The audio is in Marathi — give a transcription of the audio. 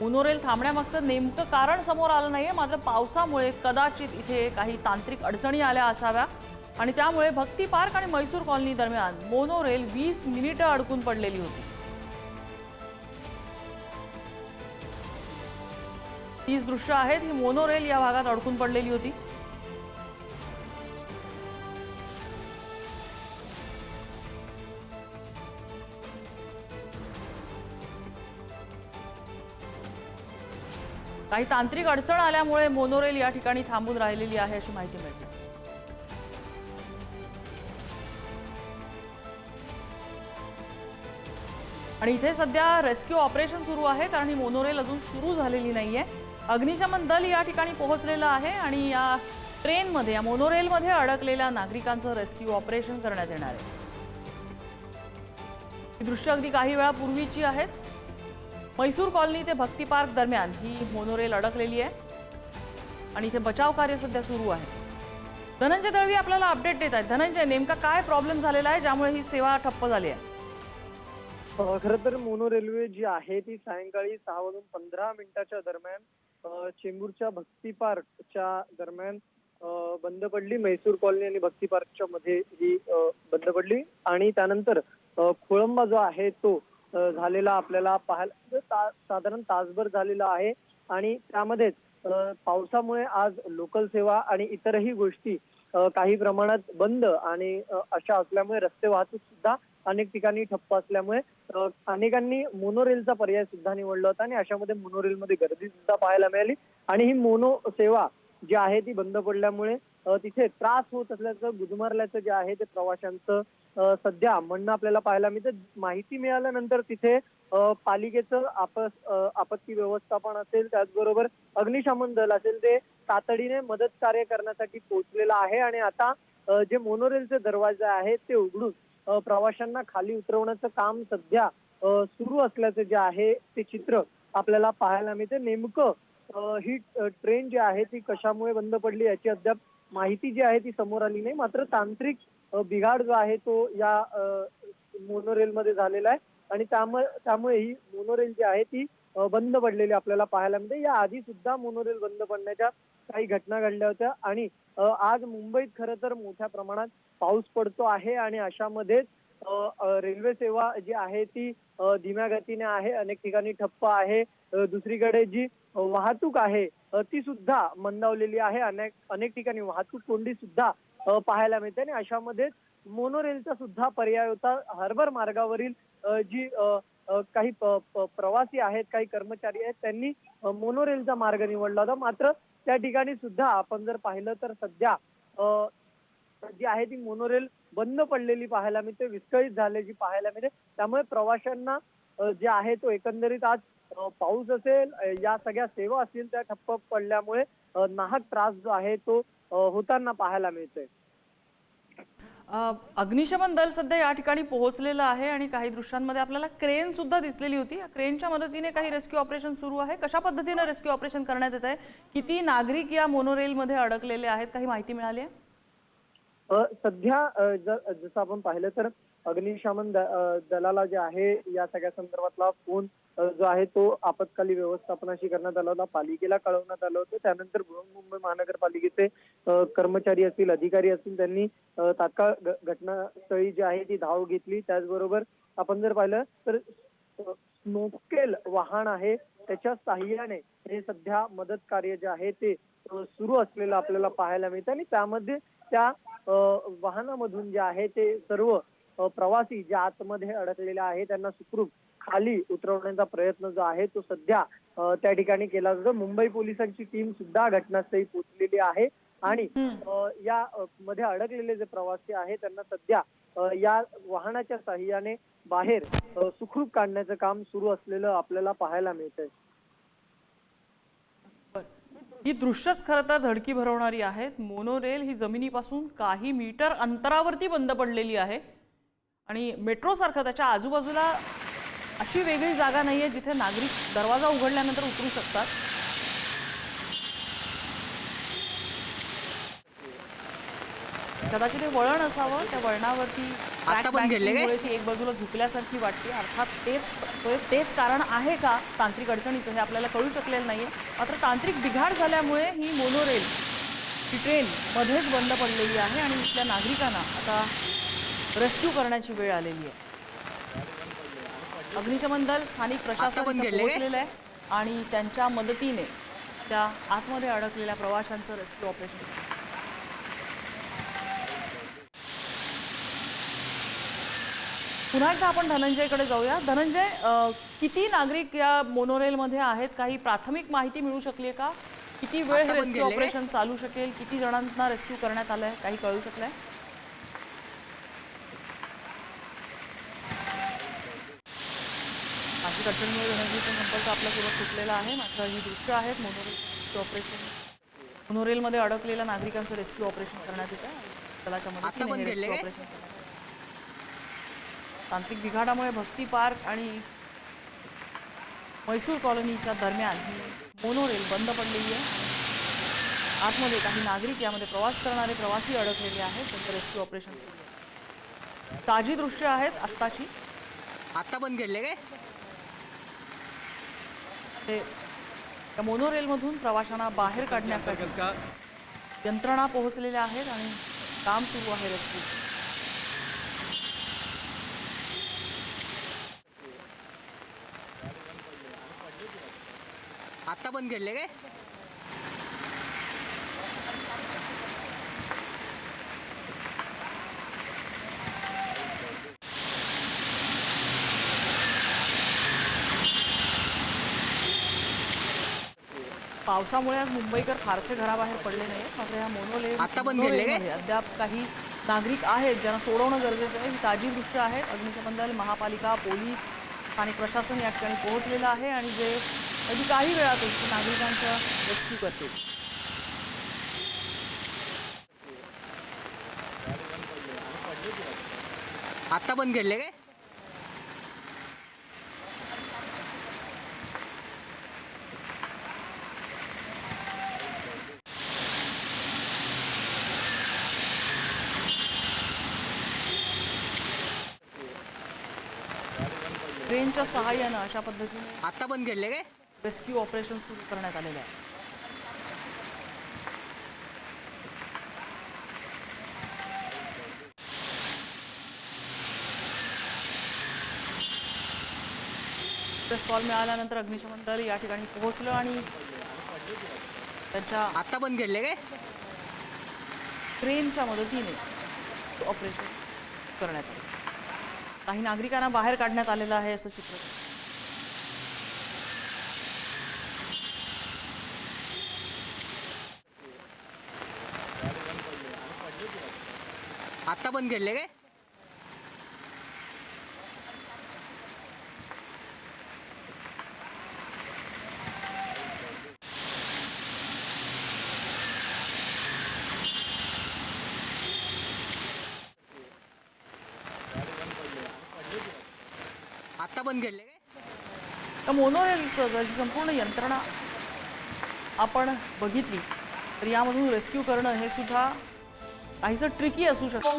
उनोरेल थांबण्यामागचं नेमकं कारण समोर आलं नाहीये. मात्र पावसामुळे कदाचित इथे काही तांत्रिक अडचणी आल्या असाव्या. आणि त्यामुळे भक्ती पार्क आणि मैसूर कॉलनी दरम्यान मोनोरेल वीस मिनिटं अडकून पडलेली होती. तीच दृश्य आहेत. ही मोनोरेल या भागात अडकून पडलेली होती. काही तांत्रिक अडचण आल्यामुळे मोनोरेल या ठिकाणी थांबून राहिलेली आहे अशी माहिती मिळते. आणि इथे सध्या रेस्क्यू ऑपरेशन सुरू आहे कारण ही मोनोरेल अजून सुरू झालेली नाहीये. अग्निशमन दल या ठिकाणी पोहोचलेलं आहे आणि या ट्रेनमध्ये या मोनोरेलमध्ये अडकलेल्या नागरिकांचं रेस्क्यू ऑपरेशन करण्यात येणार आहे. ही दृश्य अगदी काही वेळापूर्वीची आहेत. मैसूर कॉलनी ते भक्ती पार्क दरम्यान ही मोनोरेल अडकलेली आहे आणि इथे बचाव कार्य सध्या सुरू आहे. धनंजय दळवी आपल्याला अपडेट देत आहेत. धनंजय नेमका काय प्रॉब्लेम झालेला आहे ज्यामुळे ही सेवा ठप्प झाली आहे? खर खरं तर मोनो रेल्वे जी आहे ती सायंकाळी सहा वाजून पंधरा मिनिटाच्या दरम्यान चेंबूरच्या भक्ती पार्कच्या दरम्यान बंद पडली. मैसूर कॉलनी आणि भक्ती पार्कच्या मध्ये ही बंद पडली. आणि त्यानंतर खोळंबा जो आहे तो झालेला आपल्याला पाहायला म्हणजे ता- साधारण तासभर झालेला आहे. आणि त्यामध्येच पावसामुळे आज लोकल सेवा आणि इतरही गोष्टी काही प्रमाणात बंद आणि अशा असल्यामुळे रस्ते वाहतूक सुद्धा अनेक ठिकाणी ठप्प असल्यामुळे अनेकांनी मोनोरेलचा पर्याय सुद्धा निवडला होता आणि अशामध्ये मोनोरेलमध्ये गर्दी सुद्धा पाहायला मिळाली. आणि ही मोनो सेवा जी आहे ती बंद पडल्यामुळे तिथे त्रास होत असल्याचं गुदमरल्याचं जे आहे ते प्रवाशांचं सध्या म्हणणं आपल्याला पाहायला मिळतं. माहिती मिळाल्यानंतर तिथे पालिकेचं आपस आपत्ती व्यवस्थापन असेल त्याचबरोबर अग्निशमन दल असेल ते तातडीने मदत कार्य करण्यासाठी पोहोचलेलं आहे आणि आता जे मोनोरेलचे दरवाजे आहेत ते उघडून प्रवाशांना खाली उतरवण्याचं काम सध्या सुरू असल्याचं जे आहे ते चित्र आपल्याला पाहायला मिळते. नेमकं ही ट्रेन जी आहे ती कशामुळे बंद पडली याची अद्याप माहिती जी आहे ती समोर आली नाही. मात्र तांत्रिक बिघाड जो आहे तो या मोनोरेलमध्ये झालेला आहे. आणि त्यामुळे त्यामुळे ही मोनोरेल जी आहे ती बंद पडलेली आपल्याला पाहायला मिळते. या आधी सुद्धा मोनोरेल बंद पडण्याच्या काही घटना घडल्या होत्या. आणि आज मुंबईत खरं तर मोठ्या प्रमाणात पाऊस पडतो आहे. आणि अशामध्येच रेल्वे सेवा जी आहे ती धीम्या गतीने आहे. अनेक ठिकाणी ठप्प आहे. दुसरीकडे जी वाहतूक आहे ती सुद्धा मंदावलेली आहे. अनेक अनेक ठिकाणी वाहतूक कोंडी सुद्धा पाहायला मिळते आणि अशामध्येच मोनोरेलचा सुद्धा पर्याय होता. हार्बर मार्गावरील जी काही प्रवासी आहेत काही कर्मचारी आहेत त्यांनी मोनोरेलचा मार्ग निवडला होता. मात्र त्या ठिकाणी सुद्धा आपण जर पाहिलं तर सध्या जी आहे ती मोनोरेल बंद पडलेली पाहायला मिळते विस्कळीत झाल्याची पाहायला मिळते. त्यामुळे प्रवाशांना जे आहे तो एकंदरीत आज पाऊस असेल या सगळ्या सेवा असतील त्या ठप्प पडल्यामुळे नाहक त्रास जो आहे तो होताना पाहायला मिळतोय. अग्निशमन दल सध्या या ठिकाणी पोहोचलेलं आहे आणि काही दृश्यांमध्ये आपल्याला क्रेन सुद्धा दिसलेली होती. या क्रेनच्या मदतीने काही रेस्क्यू ऑपरेशन सुरू आहे. कशा पद्धतीने रेस्क्यू ऑपरेशन करण्यात येत आहे किती नागरिक या मोनोरेलमध्ये अडकलेले आहेत? काही माहिती मिळाली आहे? सध्या जसं आपण पाहिलं तर अग्निशमन दलाला जे आहे या सगळ्या संदर्भातला फोन जो आहे तो आपत्काली व्यवस्थापनाशी करण्यात आला होता पालिकेला कळवण्यात आलं होतं. त्यानंतर बृहन्मुंबई महानगरपालिकेचे कर्मचारी असतील अधिकारी असतील त्यांनी तात्काळ घटनास्थळी जी आहे ती धाव घेतली. त्याचबरोबर आपण जर पाहिलं तर स्नोकेल वाहन आहे त्याच्या साह्याने हे सध्या मदत कार्य जे आहे ते सुरू असलेलं आपल्याला पाहायला मिळतं. आणि त्यामध्ये त्या वाहनामधून जे आहे ते सर्व प्रवासी जे आतमध्ये अडकलेले आहे त्यांना सुखरूप खाली उतरवण्याचा प्रयत्न जो आहे तो सध्या त्या ठिकाणी केला जातो. मुंबई पोलिसांची टीम सुद्धा घटनास्थळी पोहोचलेली आहे आणि या मध्ये अडकलेले जे प्रवासी आहेत त्यांना सध्या या वाहनाच्या साह्याने बाहेर सुखरूप काढण्याचं काम सुरू असलेलं आपल्याला पाहायला मिळतंय. ही दृश्यच खरं तर धडकी भरवणारी आहेत. मोनोरेल ही जमिनीपासून काही मीटर अंतरावरती बंद पडलेली आहे. आणि मेट्रोसारखं त्याच्या आजूबाजूला अशी वेगळी जागा नाही आहे जिथे नागरिक दरवाजा उघडल्यानंतर उतरू शकतात. कदाचित हे वळण असावं त्या वळणावरती आता पण काय? ती एक बाजूला झुकल्यासारखी वाटते. अर्थात तेच ते- तेच कारण आहे का? तांत्रिक अडचणीचं हे आपल्याला कळू शकलेलं नाहीये. मात्र तांत्रिक बिघाड झाल्यामुळे ही मोनोरेल ही ट्रेन मध्येच बंद पडलेली आहे आणि इथल्या नागरिकांना आता रेस्क्यू करण्याची वेळ आलेली आहे. अग्निशमन दल स्थानिक आता प्रशासन पण इथं गेले? पोहोचलेलं आहे आणि त्यांच्या मदतीने त्या आतमध्ये अडकलेल्या प्रवाशांचं रेस्क्यू ऑपरेशन पुन्हा एकदा आपण धनंजयकडे जाऊया. धनंजय किती नागरिक या मोनोरेलमध्ये आहेत? काही प्राथमिक माहिती मिळू शकली आहे का? किती वेळ हे रेस्क्यू? ऑपरेशन चालू शकेल? किती जणांना रेस्क्यू करण्यात आलंय? काही कळू शकलंय? तांत्रिक अडचणीमुळे धनंजयचा संपर्क आपल्यासोबत तुटलेला आहे. मात्र ही दृश्य आहेत मोनोरेल ऑपरेशन मोनोरेलमध्ये अडकलेल्या नागरिकांचं रेस्क्यू ऑपरेशन करण्यात येतं दलाच्या मदतीने रेस्क्यू? ऑपरेशन करण्यात येतं. तांत्रिक बिघाडामुळे भक्ती पार्क आणि म्हैसूर कॉलनीच्या दरम्यान ही मोनोरेल बंद पडलेली आहे. आतमध्ये काही नागरिक यामध्ये प्रवास करणारे प्रवासी अडकलेले आहेत. त्यांचं रेस्क्यू ऑपरेशन सुरू आहे. ताजी दृश्य आहेत आत्ताची. आता पण गेले काय? ते त्या मोनोरेलमधून प्रवाशांना बाहेर काढण्यासाठी यंत्रणा पोहोचलेल्या आहेत आणि काम सुरू आहे रेस्क्यू आता पण गेले काय? पावसामुळे आज मुंबईकर फारसे घराबाहेर पडले नाहीत मात्र या मोनोले आता पण अद्याप काही नागरिक आहेत ज्यांना सोडवणं गरजेचं आहे. ही ताजी दृश्य आहेत अग्निशमन दल महापालिका पोलीस स्थानिक प्रशासन या ठिकाणी पोहोचलेलं आहे आणि जे अगदी काही वेळातच ते नागरिकांचं रेस्क्यू करतील आता पण गेले काय? ट्रेनच्या सहाय्यानं अशा पद्धतीने आता पण गेले काय? रेस्क्यू ऑपरेशन सुरू करण्यात आलेलं आहे. प्रेस कॉल मिळाल्यानंतर अग्निशमन दल या ठिकाणी पोहोचलं आणि त्यांच्या आता पण गेले काय? ट्रेनच्या मदतीने ऑपरेशन करण्यात आलं. काही नागरिकांना बाहेर काढण्यात आलेलं आहे असं चित्र. आता बंद केले काय? आता बंद केले काय? तर मोनोरेलचं संपूर्ण यंत्रणा आपण बघितली तर यामधून रेस्क्यू करणं हे सुद्धा काहीसं ट्रिकी असू शकतं.